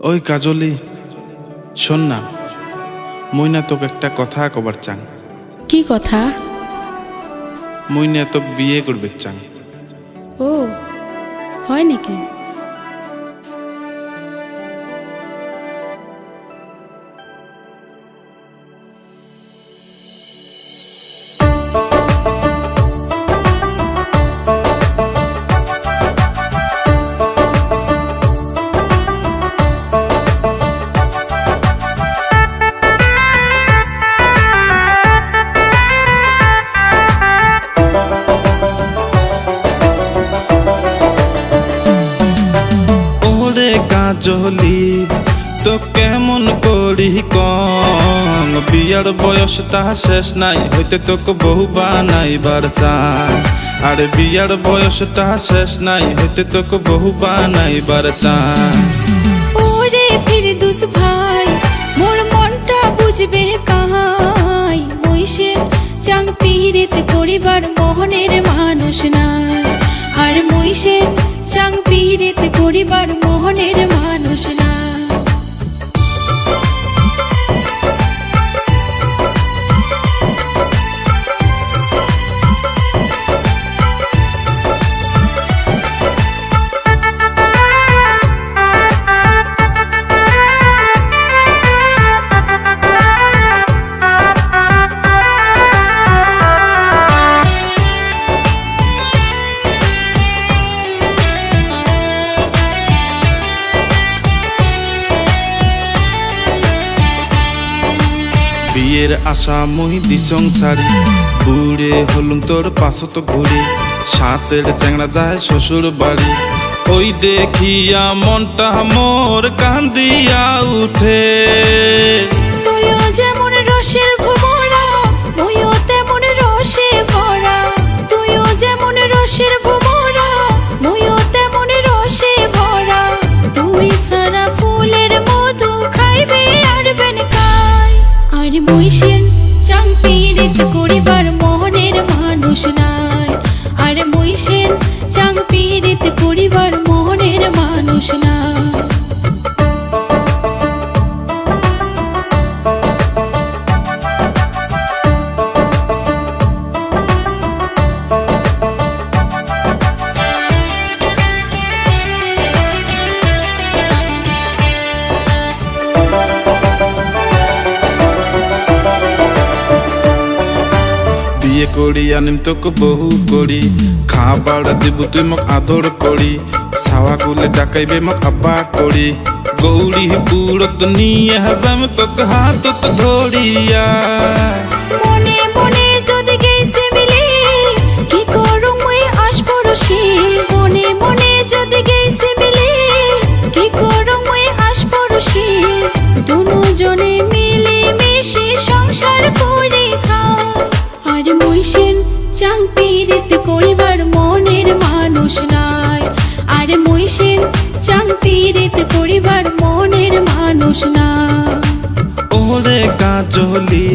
ওই কাজলি শোন না মইনা তোকে একটা কথা কবার চাং কি কথা? মইনা তোকে বিয়ে করবে চাং ও হয় নাকি? কাজলি তো কেমন করি কম? বিয়ার বয়সটা শেষ নাই, হইতে তোকে বহু বানাইবার চাই। আর বিয়ার বয়সটা শেষ নাই, হইতে তোকে বহু বানাইবার চাই। ওরে ফিরদুস ভাই, মোর মনটা বুঝবে কাহাই? মইসের চাং পীড়িত করিবার মোহনের মানুষ নাই। আর মইসের চাং পীড়িত করিবার বিয়ের আশা মই দিসং সারি বুড়ে হলুম তোর পাশত ঘুরে সাতের চ্যাংড়া যায় শ্বশুর বাড়ি। ওই দেখিয়া মনটা মোর কান্দিয়া উঠে। আর মুইসের বিয়ে করি আনিম তোকে বহু করি খাবার দিব তুই মোক আদর করি সাওয়া গুলে ডাকাইবে মোক আব্বা করি গৌরী বুড়ত নিয়ে হাজাম তোকে হাত ধরিয়া। মনে মনে আর মুইসেন চাং পীড়িত করিবার মনের মানুষ নাই ওরে কাজলি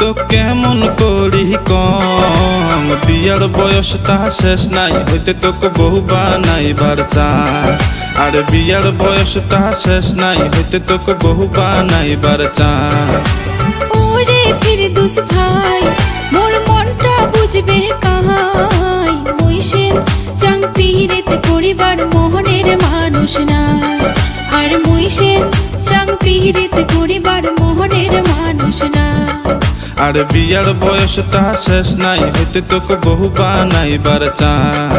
তো কেমন করি কম? বিয়ার বয়সটা শেষ নাই হইতে তোকে বহু বানাইবার চাই। আর বিয়ার বয়সটা শেষ নাই হইতে তোকে বহু বানাইবার চাই। ওরে ফিরদুস ভাই মোর মনটা বুঝবে কাহাই করিবার মোহনের মানুষ না আর মহিষের চাং পীড়িত করিবার মোহনের মানুষ না আর বিয়ার বয়সটা শেষ নাই হইতে তোকে বহু বানাইবার চাই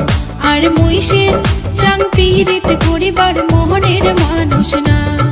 আর মহিষের চাং পীড়িত করিবার মোহনের মানুষ নাই।